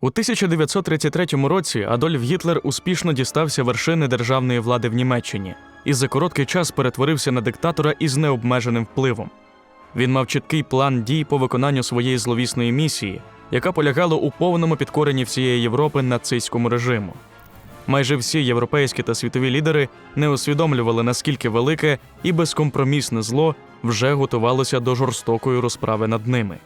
У 1933 році Адольф Гітлер успішно дістався вершини державної влади в Німеччині і за короткий час перетворився на диктатора із необмеженим впливом. Він мав чіткий план дій по виконанню своєї зловісної місії, яка полягала у повному підкоренні всієї Європи нацистському режиму. Майже всі європейські та світові лідери не усвідомлювали, наскільки велике і безкомпромісне зло вже готувалося до жорстокої розправи над ними.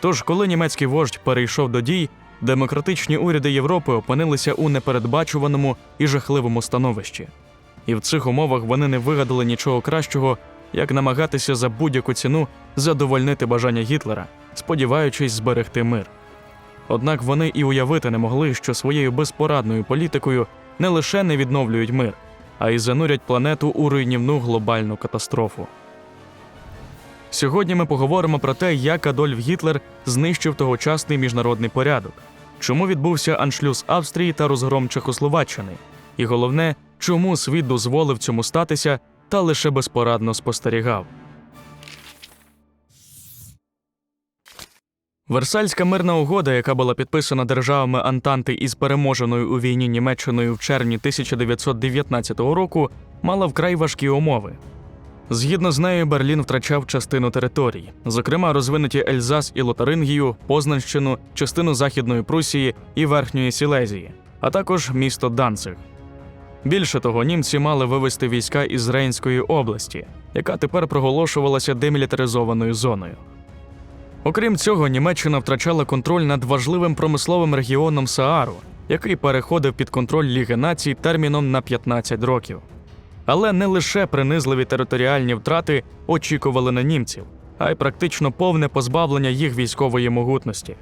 Тож, коли німецький вождь перейшов до дій, демократичні уряди Європи опинилися у непередбачуваному і жахливому становищі. І в цих умовах вони не вигадали нічого кращого, як намагатися за будь-яку ціну задовольнити бажання Гітлера, сподіваючись зберегти мир. Однак вони і уявити не могли, що своєю безпорадною політикою не лише не відновлюють мир, а й занурять планету у руйнівну глобальну катастрофу. Сьогодні ми поговоримо про те, як Адольф Гітлер знищив тогочасний міжнародний порядок, чому відбувся аншлюз Австрії та розгром Чехословаччини, і головне, чому світ дозволив цьому статися та лише безпорадно спостерігав. Версальська мирна угода, яка була підписана державами Антанти із переможеною у війні Німеччиною в червні 1919 року, мала вкрай важкі умови. Згідно з нею, Берлін втрачав частину територій, зокрема розвинуті Ельзас і Лотарингію, Познанщину, частину Західної Прусії і Верхньої Сілезії, а також місто Данциг. Більше того, німці мали вивести війська із Рейнської області, яка тепер проголошувалася демілітаризованою зоною. Окрім цього, Німеччина втрачала контроль над важливим промисловим регіоном Саару, який переходив під контроль Ліги націй терміном на 15 років. Але не лише принизливі територіальні втрати очікували на німців, а й практично повне позбавлення їх військової могутності.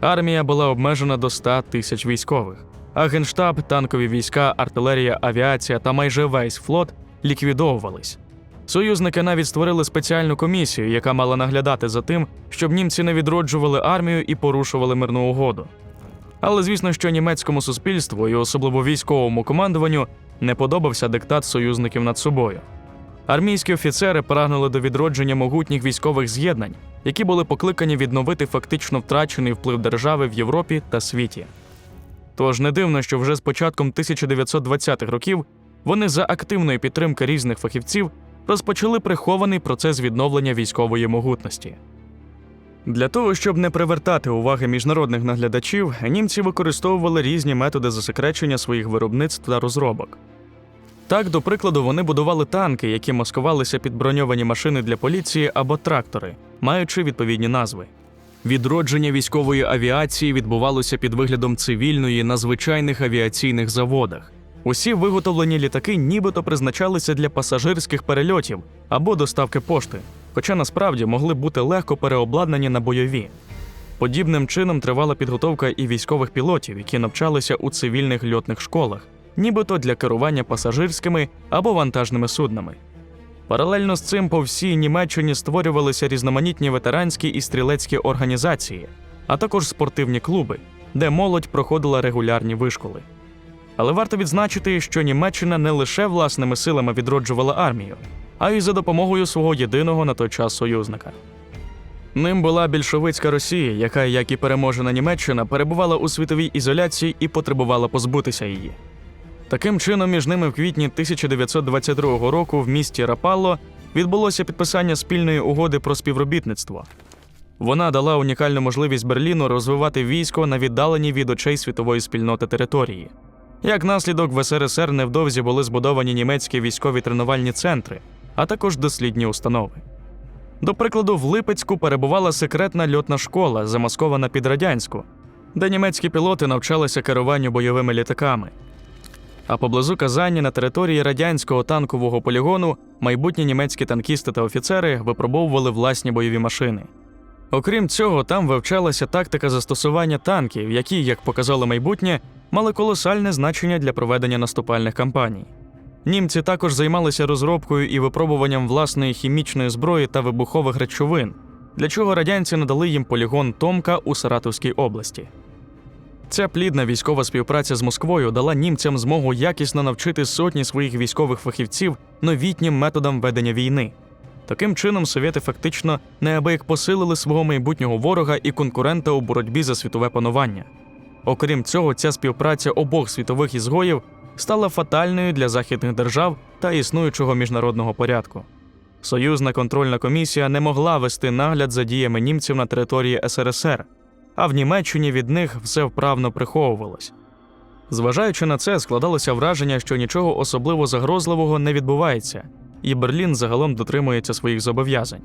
Армія була обмежена до 100 тисяч військових, а генштаб, танкові війська, артилерія, авіація та майже весь флот ліквідовувались. Союзники навіть створили спеціальну комісію, яка мала наглядати за тим, щоб німці не відроджували армію і порушували мирну угоду. Але звісно, що німецькому суспільству і особливо військовому командуванню не подобався диктат союзників над собою. Армійські офіцери прагнули до відродження могутніх військових з'єднань, які були покликані відновити фактично втрачений вплив держави в Європі та світі. Тож не дивно, що вже з початком 1920-х років вони за активної підтримки різних фахівців розпочали прихований процес відновлення військової могутності. Для того, щоб не привертати уваги міжнародних наглядачів, німці використовували різні методи засекречення своїх виробництв та розробок. Так, до прикладу, вони будували танки, які маскувалися під броньовані машини для поліції або трактори, маючи відповідні назви. Відродження військової авіації відбувалося під виглядом цивільної на звичайних авіаційних заводах. Усі виготовлені літаки нібито призначалися для пасажирських перельотів або доставки пошти, хоча насправді могли бути легко переобладнані на бойові. Подібним чином тривала підготовка і військових пілотів, які навчалися у цивільних льотних школах, нібито для керування пасажирськими або вантажними суднами. Паралельно з цим по всій Німеччині створювалися різноманітні ветеранські і стрілецькі організації, а також спортивні клуби, де молодь проходила регулярні вишколи. Але варто відзначити, що Німеччина не лише власними силами відроджувала армію, а й за допомогою свого єдиного на той час союзника. Ним була більшовицька Росія, яка, як і переможена Німеччина, перебувала у світовій ізоляції і потребувала позбутися її. Таким чином, між ними в квітні 1922 року в місті Рапалло відбулося підписання спільної угоди про співробітництво. Вона дала унікальну можливість Берліну розвивати військо на віддаленій від очей світової спільноти території. Як наслідок, в СРСР невдовзі були збудовані німецькі військові тренувальні центри, а також дослідні установи. До прикладу, в Липецьку перебувала секретна льотна школа, замаскована під радянську, де німецькі пілоти навчалися керуванню бойовими літаками. А поблизу Казані на території радянського танкового полігону майбутні німецькі танкісти та офіцери випробовували власні бойові машини. Окрім цього, там вивчалася тактика застосування танків, які, як показало майбутнє, мали колосальне значення для проведення наступальних кампаній. Німці також займалися розробкою і випробуванням власної хімічної зброї та вибухових речовин, для чого радянці надали їм полігон Томка у Саратовській області. Ця плідна військова співпраця з Москвою дала німцям змогу якісно навчити сотні своїх військових фахівців новітнім методам ведення війни. Таким чином, совєти фактично неабияк посилили свого майбутнього ворога і конкурента у боротьбі за світове панування. Окрім цього, ця співпраця обох світових ізгоїв стала фатальною для західних держав та існуючого міжнародного порядку. Союзна контрольна комісія не могла вести нагляд за діями німців на території СРСР, а в Німеччині від них все вправно приховувалось. Зважаючи на це, складалося враження, що нічого особливо загрозливого не відбувається, і Берлін загалом дотримується своїх зобов'язань.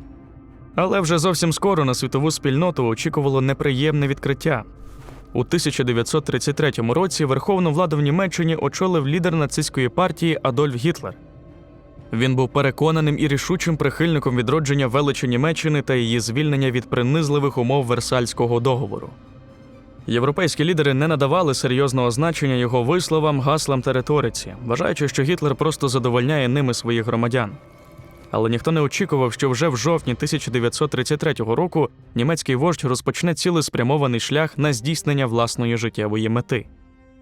Але вже зовсім скоро на світову спільноту очікувало неприємне відкриття. У 1933 році верховну владу в Німеччині очолив лідер нацистської партії Адольф Гітлер. Він був переконаним і рішучим прихильником відродження величі Німеччини та її звільнення від принизливих умов Версальського договору. Європейські лідери не надавали серйозного значення його висловам, гаслам та риториці, вважаючи, що Гітлер просто задовольняє ними своїх громадян. Але ніхто не очікував, що вже в жовтні 1933 року німецький вождь розпочне цілеспрямований шлях на здійснення власної життєвої мети.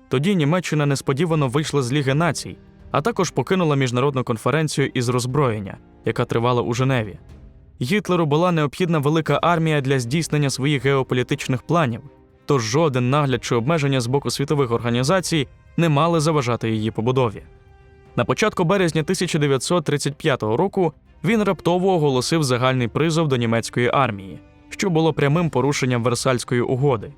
Тоді Німеччина несподівано вийшла з Ліги націй, а також покинула міжнародну конференцію із роззброєння, яка тривала у Женеві. Гітлеру була необхідна велика армія для здійснення своїх геополітичних планів, тож жоден нагляд чи обмеження з боку світових організацій не мали заважати її побудові. На початку березня 1935 року він раптово оголосив загальний призов до німецької армії, що було прямим порушенням Версальської угоди.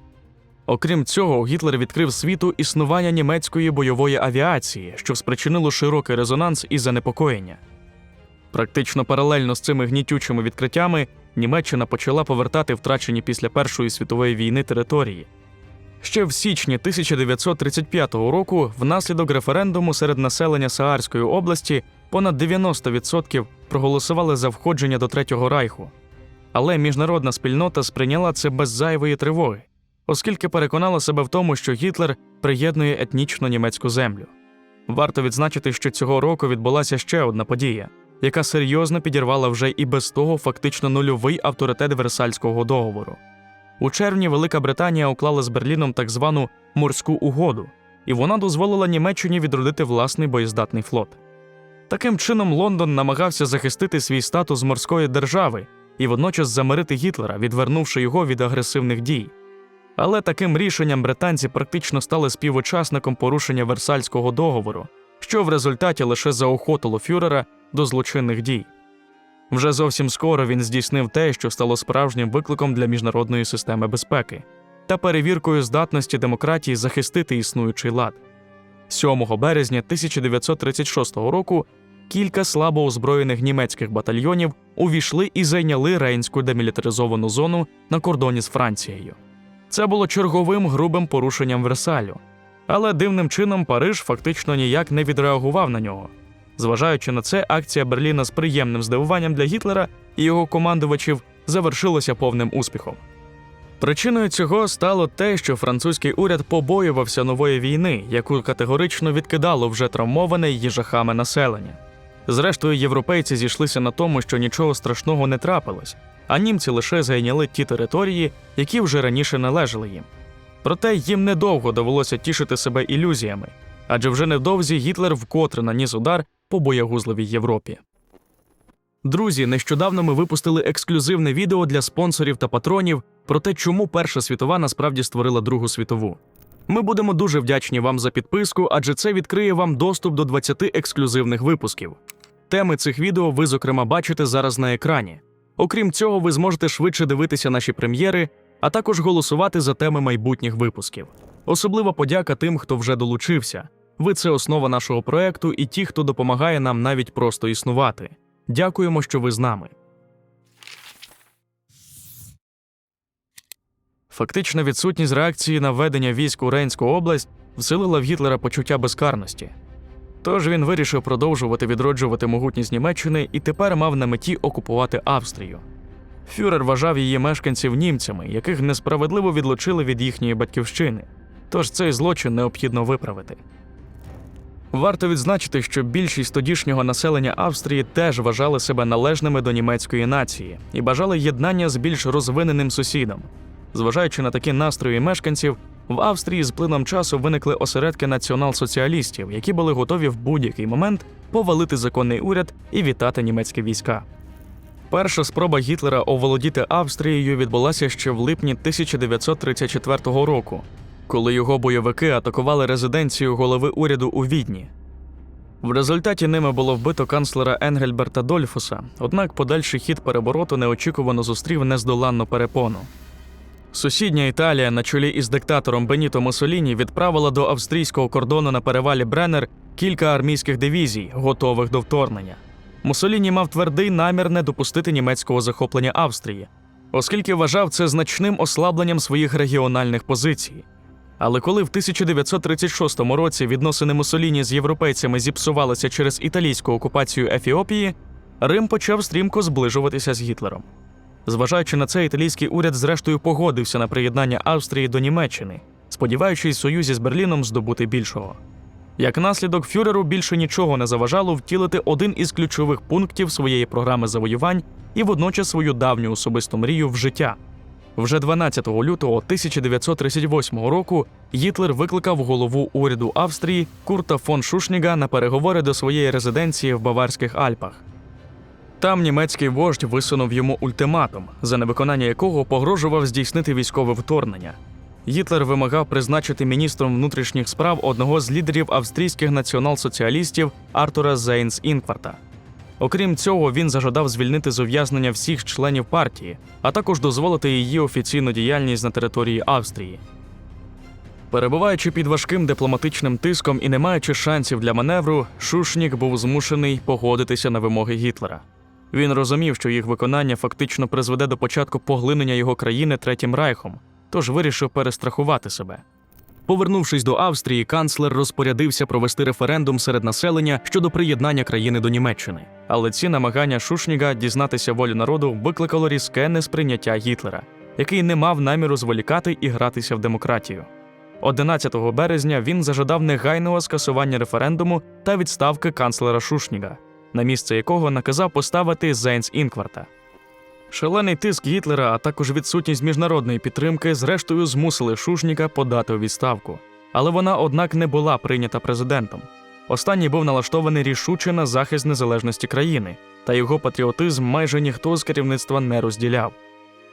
Окрім цього, Гітлер відкрив світу існування німецької бойової авіації, що спричинило широкий резонанс і занепокоєння. Практично паралельно з цими гнітючими відкриттями Німеччина почала повертати втрачені після Першої світової війни території. Ще в січні 1935 року, внаслідок референдуму серед населення Саарської області, понад 90% проголосували за входження до Третього Райху. Але міжнародна спільнота сприйняла це без зайвої тривоги, оскільки переконала себе в тому, що Гітлер приєднує етнічно німецьку землю. Варто відзначити, що цього року відбулася ще одна подія, яка серйозно підірвала вже і без того фактично нульовий авторитет Версальського договору. У червні Велика Британія уклала з Берліном так звану морську угоду, і вона дозволила Німеччині відродити власний боєздатний флот. Таким чином, Лондон намагався захистити свій статус морської держави і водночас замирити Гітлера, відвернувши його від агресивних дій. Але таким рішенням британці практично стали співучасником порушення Версальського договору, що в результаті лише заохотило фюрера до злочинних дій. Вже зовсім скоро він здійснив те, що стало справжнім викликом для міжнародної системи безпеки та перевіркою здатності демократії захистити існуючий лад. 7 березня 1936 року кілька слабо озброєних німецьких батальйонів увійшли і зайняли рейнську демілітаризовану зону на кордоні з Францією. Це було черговим грубим порушенням Версалю, але дивним чином Париж фактично ніяк не відреагував на нього. Зважаючи на це, акція Берліна з приємним здивуванням для Гітлера і його командувачів завершилася повним успіхом. Причиною цього стало те, що французький уряд побоювався нової війни, яку категорично відкидало вже травмоване її жахами населення. Зрештою, європейці зійшлися на тому, що нічого страшного не трапилось, а німці лише зайняли ті території, які вже раніше належали їм. Проте їм недовго довелося тішити себе ілюзіями, адже вже невдовзі Гітлер вкотре наніс удар по боягузливій Європі. Друзі, нещодавно ми випустили ексклюзивне відео для спонсорів та патронів про те, чому Перша світова насправді створила Другу світову. Ми будемо дуже вдячні вам за підписку, адже це відкриє вам доступ до 20 ексклюзивних випусків. Теми цих відео ви, зокрема, бачите зараз на екрані. Окрім цього, ви зможете швидше дивитися наші прем'єри, а також голосувати за теми майбутніх випусків. Особлива подяка тим, хто вже долучився. Ви це основа нашого проекту і ті, хто допомагає нам навіть просто існувати. Дякуємо, що ви з нами. Фактична відсутність реакції на введення військ у Рейнську область вселила в Гітлера почуття безкарності. Тож він вирішив продовжувати відроджувати могутність Німеччини і тепер мав на меті окупувати Австрію. Фюрер вважав її мешканців німцями, яких несправедливо відлучили від їхньої батьківщини. Тож цей злочин необхідно виправити. Варто відзначити, що більшість тодішнього населення Австрії теж вважали себе належними до німецької нації і бажали єднання з більш розвиненим сусідом. Зважаючи на такі настрої мешканців, в Австрії з плином часу виникли осередки націонал-соціалістів, які були готові в будь-який момент повалити законний уряд і вітати німецькі війська. Перша спроба Гітлера оволодіти Австрією відбулася ще в липні 1934 року. Коли його бойовики атакували резиденцію голови уряду у Відні. В результаті ними було вбито канцлера Енгельберта Дольфуса, однак подальший хід перевороту неочікувано зустрів нездоланну перепону. Сусідня Італія на чолі із диктатором Беніто Муссоліні відправила до австрійського кордону на перевалі Бреннер кілька армійських дивізій, готових до вторгнення. Муссоліні мав твердий намір не допустити німецького захоплення Австрії, оскільки вважав це значним ослабленням своїх регіональних позицій. Але коли в 1936 році відносини Муссоліні з європейцями зіпсувалися через італійську окупацію Ефіопії, Рим почав стрімко зближуватися з Гітлером. Зважаючи на це, італійський уряд зрештою погодився на приєднання Австрії до Німеччини, сподіваючись в союзі з Берліном здобути більшого. Як наслідок, фюреру більше нічого не заважало втілити один із ключових пунктів своєї програми завоювань і водночас свою давню особисту мрію в життя. Вже 12 лютого 1938 року Гітлер викликав голову уряду Австрії Курта фон Шушніга на переговори до своєї резиденції в Баварських Альпах. Там німецький вождь висунув йому ультиматум, за невиконання якого погрожував здійснити військове вторгнення. Гітлер вимагав призначити міністром внутрішніх справ одного з лідерів австрійських націонал-соціалістів Артура Зейнс Інкварта. Окрім цього, він зажадав звільнити з ув'язнення всіх членів партії, а також дозволити її офіційну діяльність на території Австрії. Перебуваючи під важким дипломатичним тиском і не маючи шансів для маневру, Шушнік був змушений погодитися на вимоги Гітлера. Він розумів, що їх виконання фактично призведе до початку поглинення його країни Третім Райхом, тож вирішив перестрахувати себе. Повернувшись до Австрії, канцлер розпорядився провести референдум серед населення щодо приєднання країни до Німеччини. Але ці намагання Шушніга дізнатися волю народу викликало різке несприйняття Гітлера, який не мав наміру зволікати і гратися в демократію. 11 березня він зажадав негайного скасування референдуму та відставки канцлера Шушніга, на місце якого наказав поставити Зейнс Інкварта. Шалений тиск Гітлера, а також відсутність міжнародної підтримки, зрештою змусили Шушніка подати у відставку. Але вона, однак, не була прийнята президентом. Останній був налаштований рішуче на захист незалежності країни, та його патріотизм майже ніхто з керівництва не розділяв.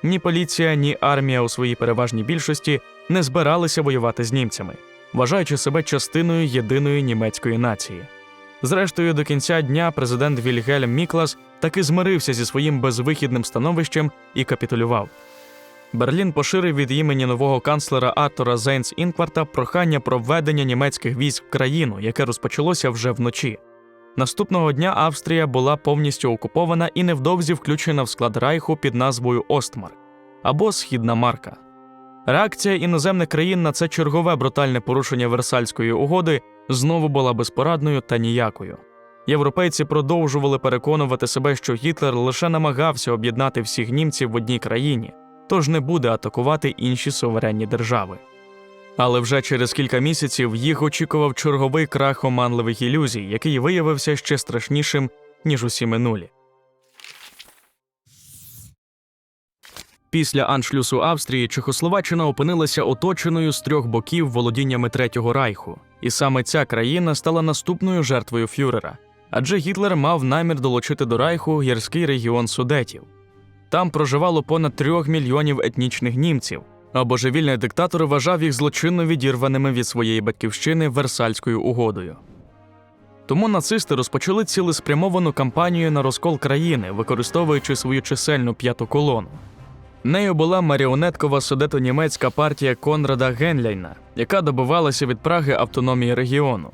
Ні поліція, ні армія у своїй переважній більшості не збиралися воювати з німцями, вважаючи себе частиною єдиної німецької нації. Зрештою, до кінця дня президент Вільгельм Міклас таки змирився зі своїм безвихідним становищем і капітулював. Берлін поширив від імені нового канцлера Артура Зейнс Інкварта прохання про введення німецьких військ в країну, яке розпочалося вже вночі. Наступного дня Австрія була повністю окупована і невдовзі включена в склад Райху під назвою Остмар або Східна Марка. Реакція іноземних країн на це чергове брутальне порушення Версальської угоди знову була безпорадною та ніякою. Європейці продовжували переконувати себе, що Гітлер лише намагався об'єднати всіх німців в одній країні, тож не буде атакувати інші суверенні держави. Але вже через кілька місяців їх очікував черговий крах оманливих ілюзій, який виявився ще страшнішим, ніж усі минулі. Після аншлюсу Австрії Чехословаччина опинилася оточеною з трьох боків володіннями Третього Райху, і саме ця країна стала наступною жертвою фюрера, адже Гітлер мав намір долучити до Райху гірський регіон Судетів. Там проживало понад трьох мільйонів етнічних німців, а божевільний диктатор вважав їх злочинно відірваними від своєї батьківщини Версальською угодою. Тому нацисти розпочали цілеспрямовану кампанію на розкол країни, використовуючи свою чисельну п'яту колону. Нею була маріонеткова судето-німецька партія Конрада Генляйна, яка добивалася від Праги автономії регіону.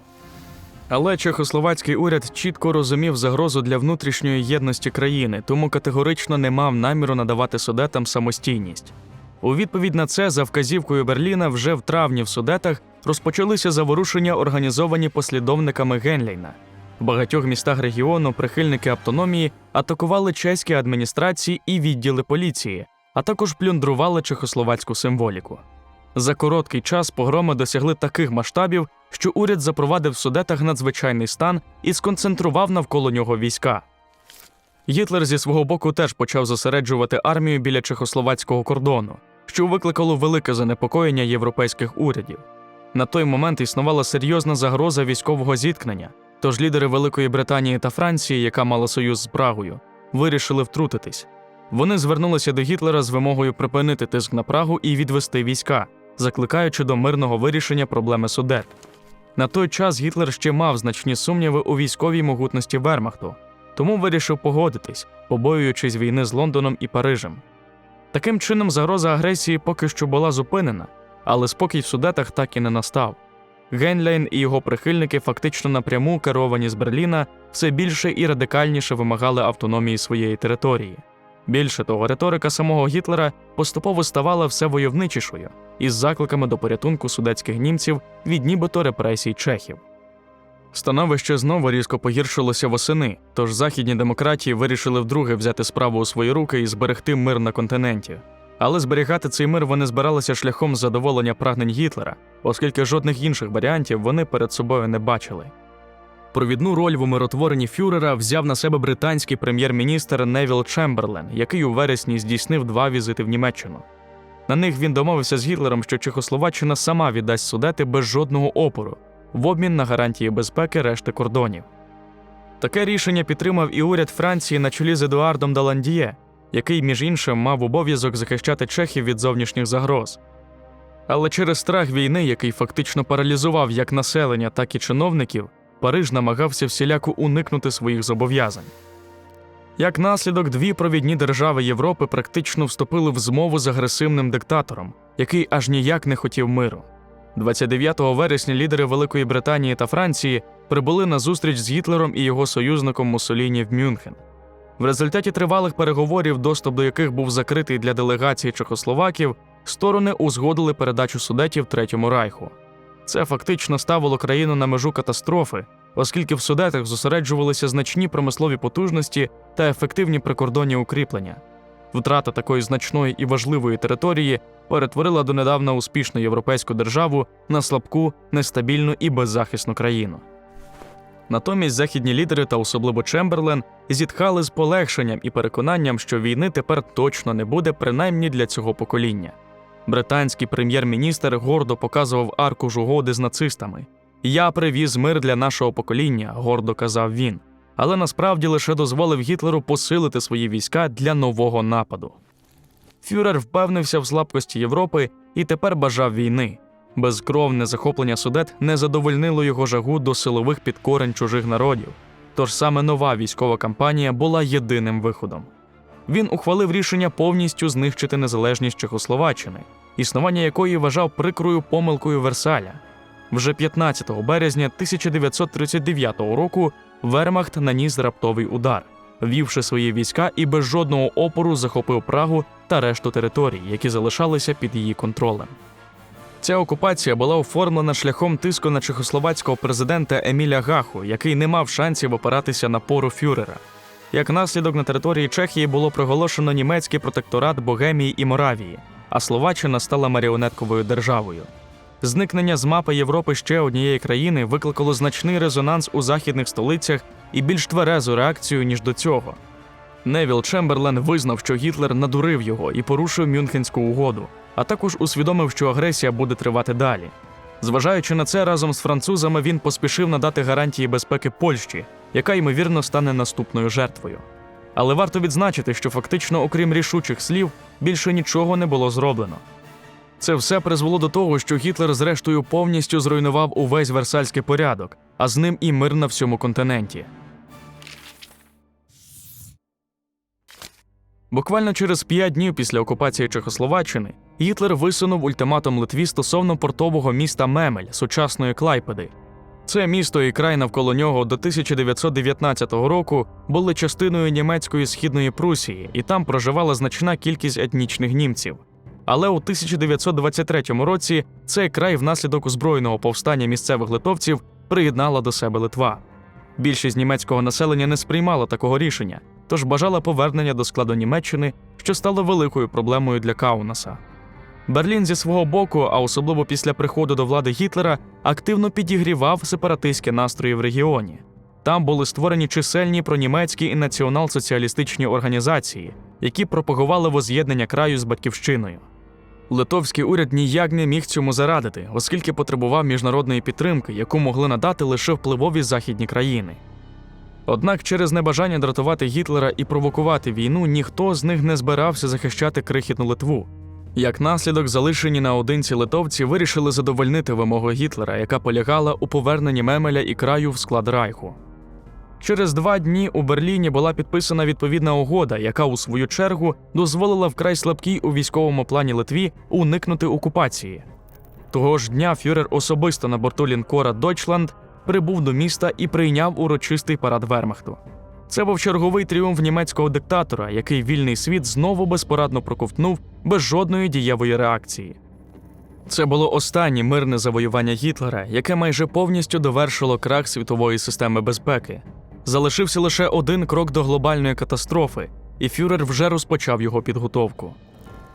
Але чехословацький уряд чітко розумів загрозу для внутрішньої єдності країни, тому категорично не мав наміру надавати судетам самостійність. У відповідь на це, за вказівкою Берліна, вже в травні в судетах розпочалися заворушення, організовані послідовниками Генляйна. В багатьох містах регіону прихильники автономії атакували чеські адміністрації і відділи поліції, а також плюндрували чехословацьку символіку. За короткий час погроми досягли таких масштабів, що уряд запровадив в судетах надзвичайний стан і сконцентрував навколо нього війська. Гітлер зі свого боку теж почав зосереджувати армію біля чехословацького кордону, що викликало велике занепокоєння європейських урядів. На той момент існувала серйозна загроза військового зіткнення, тож лідери Великої Британії та Франції, яка мала союз з Прагою, вирішили втрутитись. Вони звернулися до Гітлера з вимогою припинити тиск на Прагу і відвести війська, закликаючи до мирного вирішення проблеми судет. На той час Гітлер ще мав значні сумніви у військовій могутності Вермахту, тому вирішив погодитись, побоюючись війни з Лондоном і Парижем. Таким чином, загроза агресії поки що була зупинена, але спокій в судетах так і не настав. Гейнлейн і його прихильники, фактично напряму керовані з Берліна, все більше і радикальніше вимагали автономії своєї території. Більше того, риторика самого Гітлера поступово ставала все войовничішою із закликами до порятунку судетських німців від нібито репресій чехів. Становище знову різко погіршилося восени, тож західні демократії вирішили вдруге взяти справу у свої руки і зберегти мир на континенті. Але зберігати цей мир вони збиралися шляхом задоволення прагнень Гітлера, оскільки жодних інших варіантів вони перед собою не бачили. Провідну роль в умиротворенні фюрера взяв на себе британський прем'єр-міністр Невіл Чемберлен, який у вересні здійснив два візити в Німеччину. На них він домовився з Гітлером, що Чехословаччина сама віддасть судети без жодного опору в обмін на гарантії безпеки решти кордонів. Таке рішення підтримав і уряд Франції на чолі з Едуардом Даландіє, який, між іншим, мав обов'язок захищати чехів від зовнішніх загроз. Але через страх війни, який фактично паралізував як населення, так і чиновників, Париж намагався всіляко уникнути своїх зобов'язань. Як наслідок, дві провідні держави Європи практично вступили в змову з агресивним диктатором, який аж ніяк не хотів миру. 29 вересня лідери Великої Британії та Франції прибули на зустріч з Гітлером і його союзником Муссоліні в Мюнхен. В результаті тривалих переговорів, доступ до яких був закритий для делегації чехословаків, сторони узгодили передачу судетів Третьому Райху. Це фактично ставило країну на межу катастрофи, оскільки в судетах зосереджувалися значні промислові потужності та ефективні прикордонні укріплення. Втрата такої значної і важливої території перетворила донедавна успішну європейську державу на слабку, нестабільну і беззахисну країну. Натомість західні лідери та особливо Чемберлен зітхали з полегшенням і переконанням, що війни тепер точно не буде, принаймні для цього покоління. Британський прем'єр-міністр гордо показував аркуш угоди з нацистами. Я привіз мир для нашого покоління, гордо казав він, але насправді лише дозволив Гітлеру посилити свої війська для нового нападу. Фюрер впевнився в слабкості Європи і тепер бажав війни. Безкровне захоплення судет не задовольнило його жагу до силових підкорень чужих народів. Тож саме нова військова кампанія була єдиним виходом. Він ухвалив рішення повністю знищити незалежність Чехословаччини, існування якої вважав прикрою помилкою Версаля. Вже 15 березня 1939 року Вермахт наніс раптовий удар, вівши свої війська і без жодного опору захопив Прагу та решту територій, які залишалися під її контролем. Ця окупація була оформлена шляхом тиску на чехословацького президента Еміля Гаху, який не мав шансів опиратися на пору фюрера. Як наслідок на території Чехії було проголошено німецький протекторат Богемії і Моравії, а Словаччина стала маріонетковою державою. Зникнення з мапи Європи ще однієї країни викликало значний резонанс у західних столицях і більш тверезу реакцію, ніж до цього. Невіл Чемберлен визнав, що Гітлер надурив його і порушив Мюнхенську угоду, а також усвідомив, що агресія буде тривати далі. Зважаючи на це, разом з французами він поспішив надати гарантії безпеки Польщі, яка ймовірно стане наступною жертвою. Але варто відзначити, що фактично, окрім рішучих слів, більше нічого не було зроблено. Це все призвело до того, що Гітлер, зрештою, повністю зруйнував увесь версальський порядок, а з ним і мир на всьому континенті. Буквально через п'ять днів після окупації Чехословаччини Гітлер висунув ультиматум Литві стосовно портового міста Мемель, сучасної Клайпеди. Це місто і край навколо нього до 1919 року були частиною німецької східної Прусії, і там проживала значна кількість етнічних німців. Але у 1923 році цей край внаслідок озброєного повстання місцевих литовців приєднала до себе Литва. Більшість німецького населення не сприймала такого рішення, тож бажала повернення до складу Німеччини, що стало великою проблемою для Каунаса. Берлін зі свого боку, а особливо після приходу до влади Гітлера, активно підігрівав сепаратистські настрої в регіоні. Там були створені чисельні пронімецькі і націонал-соціалістичні організації, які пропагували воз'єднання краю з батьківщиною. Литовський уряд ніяк не міг цьому зарадити, оскільки потребував міжнародної підтримки, яку могли надати лише впливові західні країни. Однак через небажання дратувати Гітлера і провокувати війну ніхто з них не збирався захищати крихітну Литву. Як наслідок, залишені наодинці литовці вирішили задовольнити вимогу Гітлера, яка полягала у поверненні Мемеля і краю в склад Райху. Через два дні у Берліні була підписана відповідна угода, яка у свою чергу дозволила вкрай слабкій у військовому плані Литві уникнути окупації. Того ж дня фюрер особисто на борту лінкора Дойчланд прибув до міста і прийняв урочистий парад Вермахту. Це був черговий тріумф німецького диктатора, який вільний світ знову безпорадно проковтнув без жодної дієвої реакції. Це було останнє мирне завоювання Гітлера, яке майже повністю довершило крах світової системи безпеки. Залишився лише один крок до глобальної катастрофи, і фюрер вже розпочав його підготовку.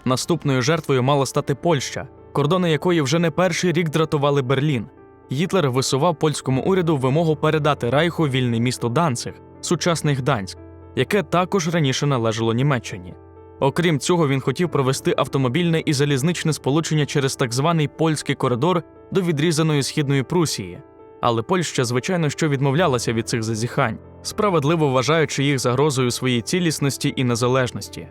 Наступною жертвою мала стати Польща, кордони якої вже не перший рік дратували Берлін. Гітлер висував польському уряду вимогу передати Райху вільне місто Данциг, сучасний Гданськ, яке також раніше належало Німеччині. Окрім цього, він хотів провести автомобільне і залізничне сполучення через так званий польський коридор до відрізаної східної Прусії. Але Польща, звичайно, що відмовлялася від цих зазіхань, справедливо вважаючи їх загрозою своїй цілісності і незалежності.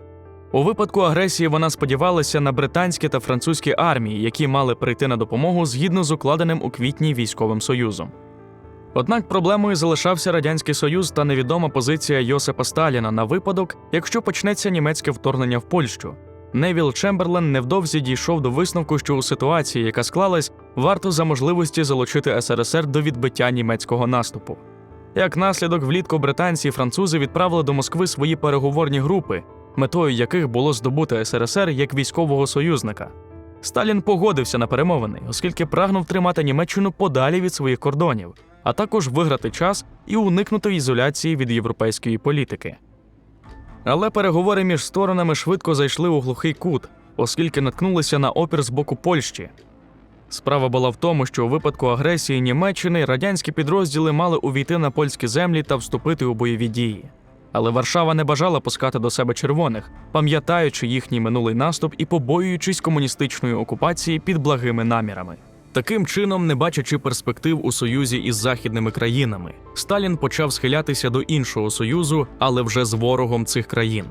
У випадку агресії вона сподівалася на британські та французькі армії, які мали прийти на допомогу згідно з укладеним у квітні військовим союзом. Однак проблемою залишався Радянський Союз та невідома позиція Йосипа Сталіна на випадок, якщо почнеться німецьке вторгнення в Польщу. Невіл Чемберлен невдовзі дійшов до висновку, що у ситуації, яка склалась, варто за можливості залучити СРСР до відбиття німецького наступу. Як наслідок, влітку британці і французи відправили до Москви свої переговорні групи, метою яких було здобути СРСР як військового союзника. Сталін погодився на перемовини, оскільки прагнув тримати Німеччину подалі від своїх кордонів, а також виграти час і уникнути ізоляції від європейської політики. Але переговори між сторонами швидко зайшли у глухий кут, оскільки наткнулися на опір з боку Польщі. Справа була в тому, що у випадку агресії Німеччини радянські підрозділи мали увійти на польські землі та вступити у бойові дії. Але Варшава не бажала пускати до себе червоних, пам'ятаючи їхній минулий наступ і побоюючись комуністичної окупації під благими намірами. Таким чином, не бачачи перспектив у союзі із західними країнами, Сталін почав схилятися до іншого союзу, але вже з ворогом цих країн.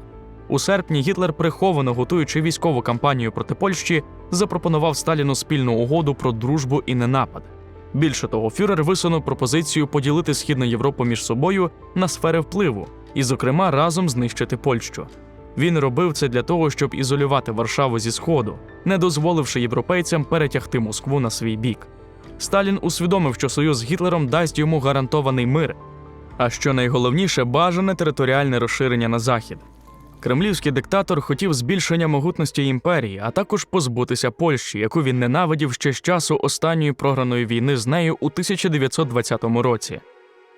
У серпні Гітлер, приховано готуючи військову кампанію проти Польщі, запропонував Сталіну спільну угоду про дружбу і ненапад. Більше того, фюрер висунув пропозицію поділити Східну Європу між собою на сфери впливу і, зокрема, разом знищити Польщу. Він робив це для того, щоб ізолювати Варшаву зі сходу, не дозволивши європейцям перетягти Москву на свій бік. Сталін усвідомив, що союз з Гітлером дасть йому гарантований мир, а що найголовніше бажане територіальне розширення на захід. Кремлівський диктатор хотів збільшення могутності імперії, а також позбутися Польщі, яку він ненавидів ще з часу останньої програної війни з нею у 1920 році.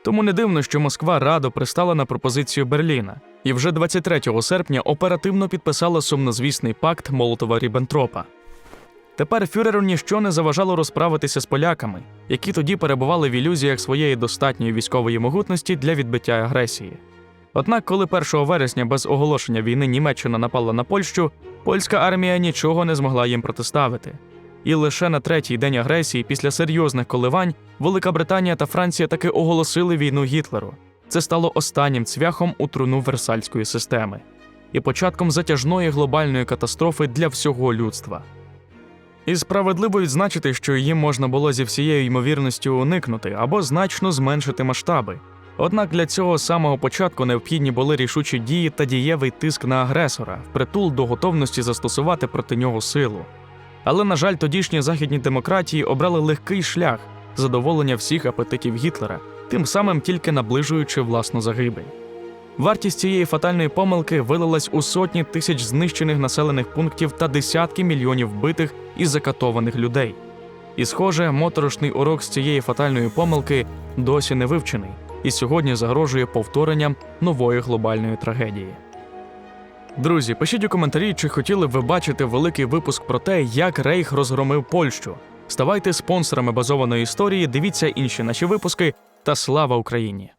Тому не дивно, що Москва радо пристала на пропозицію Берліна і вже 23 серпня оперативно підписала сумнозвісний пакт Молотова Ріббентропа. Тепер фюреру ніщо не заважало розправитися з поляками, які тоді перебували в ілюзіях своєї достатньої військової могутності для відбиття агресії. Однак, коли 1 вересня без оголошення війни Німеччина напала на Польщу, польська армія нічого не змогла їм протиставити. І лише на третій день агресії, після серйозних коливань, Велика Британія та Франція таки оголосили війну Гітлеру. Це стало останнім цвяхом у труну Версальської системи і початком затяжної глобальної катастрофи для всього людства. І справедливо відзначити, що її можна було зі всією ймовірністю уникнути або значно зменшити масштаби. Однак для цього самого початку необхідні були рішучі дії та дієвий тиск на агресора, впритул до готовності застосувати проти нього силу. Але, на жаль, тодішні західні демократії обрали легкий шлях задоволення всіх апетитів Гітлера, тим самим тільки наближуючи власну загибель. Вартість цієї фатальної помилки вилилась у сотні тисяч знищених населених пунктів та десятки мільйонів вбитих і закатованих людей. І, схоже, моторошний урок з цієї фатальної помилки досі не вивчений і сьогодні загрожує повторенням нової глобальної трагедії. Друзі, пишіть у коментарі, чи хотіли ви бачити великий випуск про те, як Рейх розгромив Польщу. Ставайте спонсорами базованої історії, дивіться інші наші випуски та слава Україні!